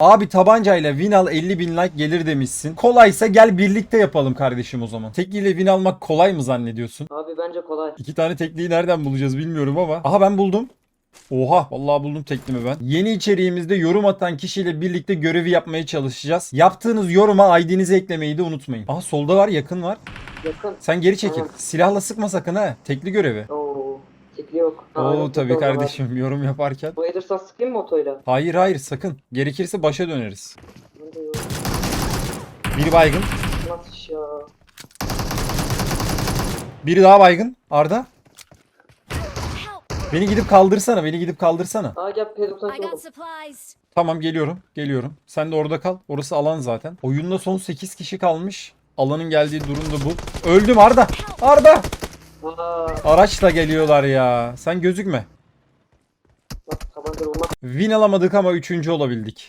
Abi tabancayla win al 50 bin like gelir demişsin. Kolaysa gel birlikte yapalım kardeşim o zaman. Tekliyle win almak kolay mı zannediyorsun? Abi bence kolay. İki tane tekliği nereden bulacağız bilmiyorum ama. Aha ben buldum. Oha vallahi buldum teklimi ben. Yeni içeriğimizde yorum atan kişiyle birlikte görevi yapmaya çalışacağız. Yaptığınız yoruma ID'nizi eklemeyi de unutmayın. Aha solda var yakın var. Yakın. Sen geri çekil. Tamam. Silahla sıkma sakın ha. Tekli görevi. Oo. Yok. Aa, Oo yok, tabii yok, var. kardeşim yorum yaparken. Bu Ederson sıkayım mı otoyla? Hayır hayır sakın. Gerekirse başa döneriz. Yok. Biri baygın. Nasıl iş ya? Biri daha baygın. Arda. Beni gidip kaldırsana. Beni gidip kaldırsana. Aa gel P90 I got oğlum. supplies. Tamam geliyorum. Geliyorum. Sen de orada kal. Orası alan zaten. Oyunda son 8 kişi kalmış. Alanın geldiği durum da bu. Öldüm Arda. Arda. Aa Araçla geliyorlar ya. Sen gözükme. bak. Win alamadık ama 3. olabildik.